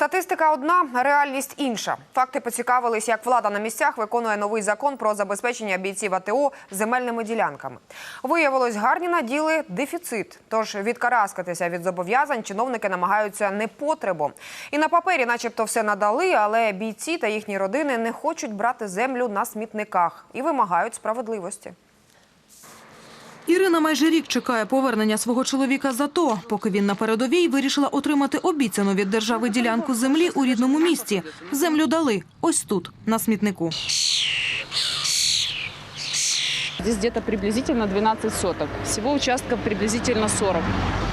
Статистика одна, реальність інша. Факти поцікавились, як влада на місцях виконує новий закон про забезпечення бійців АТО земельними ділянками. Виявилось, гарні наділи дефіцит. Тож відкараскатися від зобов'язань чиновники намагаються непотребом. І на папері, начебто, все надали, але бійці та їхні родини не хочуть брати землю на смітниках і вимагають справедливості. Ірина майже рік чекає повернення свого чоловіка з АТО. Поки він на передовій, вирішила отримати обіцяну від держави ділянку землі у рідному місті. Землю дали ось тут, на смітнику. Здесь где-то приблизительно 12 соток. Всего участков приблизительно 40.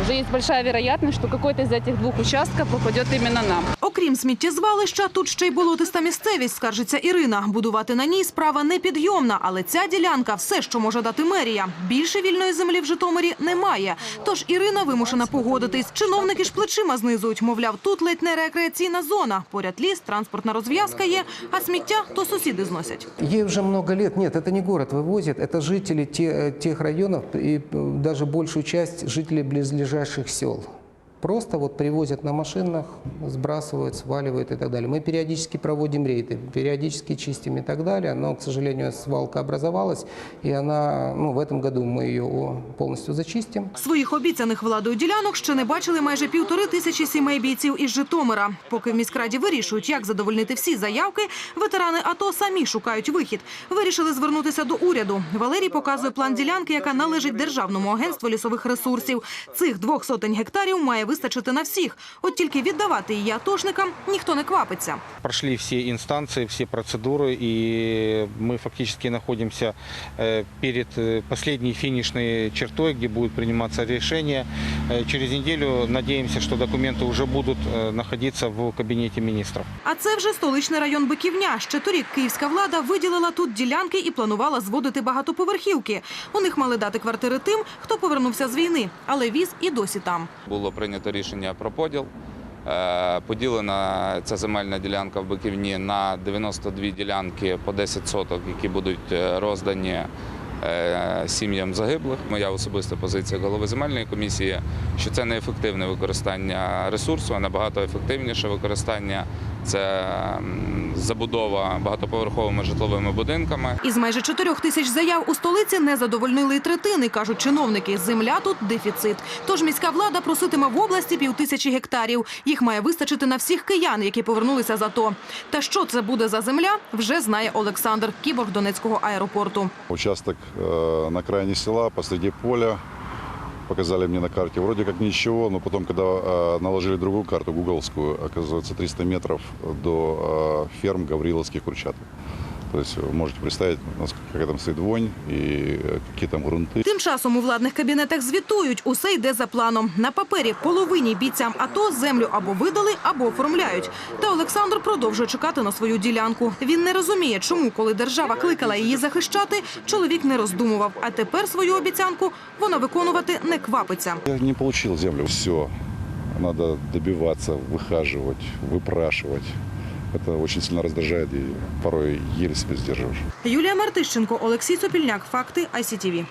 Уже есть большая вероятность, что какой-то из этих двух участков попадет именно нам. Окрім сміттєзвалища, тут ще й болотиста місцевість, скаржиться Ірина. Будувати на ній справа непідйомна, але ця ділянка – все, що може дати мерія. Більше вільної землі в Житомирі немає. Тож Ірина вимушена погодитись. Чиновники ж плечима знизують. Мовляв, тут ледь не рекреаційна зона. Поряд ліс, транспортна розв'язка є, а сміття то сусіди зносять. Ей уже много лет. Нет, это не город вывозит, это жители те- э, тех районов и э, даже большую часть жителей близлежащих сел. Просто вот привозят на машинах, сбрасывают, сваливают и так далее. Мы периодически проводим рейды, периодически чистим и так далее, но, к сожалению, свалка образовалась, и она, ну, в этом году мы ее о, полностью зачистим. Своїх обіцяних владою ділянок ще не бачили майже півтори тисячі сімей бійців із Житомира. Поки в міськраді вирішують, як задовольнити всі заявки, ветерани АТО самі шукають вихід. Вирішили звернутися до уряду. Валерій показує план ділянки, яка належить Державному агентству лісових ресурсів. Цих двох сотень гектарів має вистачити на всіх. От тільки віддавати її атошникам ніхто не квапиться. Прошли все инстанции, все процедуры, и мы фактически находимся э, перед э, последней финишной чертой, где будет приниматься решение. Э, Через неделю надеемся, что документы уже будут э, находиться в кабинете министров. А це вже столичний район Биківня. Ще торік київська влада виділила тут ділянки і планувала зводити багатоповерхівки. У них мали дати квартири тим, хто повернувся з війни, але віз і досі там. Було прийнято рішення про поділ. Е, Поділена ця земельна ділянка в Биківні на 92 ділянки по 10 соток, які будуть е, роздані сім'ям загиблих. Моя особиста позиція голови земельної комісії, що це не ефективне використання ресурсу, а набагато ефективніше використання це забудова багатоповерховими житловими будинками. Із майже чотирьох тисяч заяв у столиці не задовольнили й третини, кажуть чиновники. Земля тут дефіцит. Тож міська влада проситиме в області півтисячі гектарів. Їх має вистачити на всіх киян, які повернулися з АТО. Та що це буде за земля, вже знає Олександр, кіборг Донецького аеропорту. Участок на крайне села, посреди поля. Показали мне на карте вроде как ничего, но потом, когда э, наложили другую карту, гугловскую, оказывается 300 метров до э, ферм Гавриловских Курчаток. То есть вы можете представить, насколько какая там стоит вонь и э, какие там грунты. Тим часом у владних кабінетах звітують, усе йде за планом. На папері половині бійцям АТО землю або видали, або оформляють. Та Олександр продовжує чекати на свою ділянку. Він не розуміє, чому, коли держава кликала її захищати, чоловік не роздумував. А тепер свою обіцянку вона виконувати не квапиться. Я не получил землю. Все. Надо добиваться, выхаживать, выпрашивать. Это очень сильно раздражает и порой еле себя сдерживаешь. Юлія Мартищенко, Олексій Сопільняк. Факти ICTV.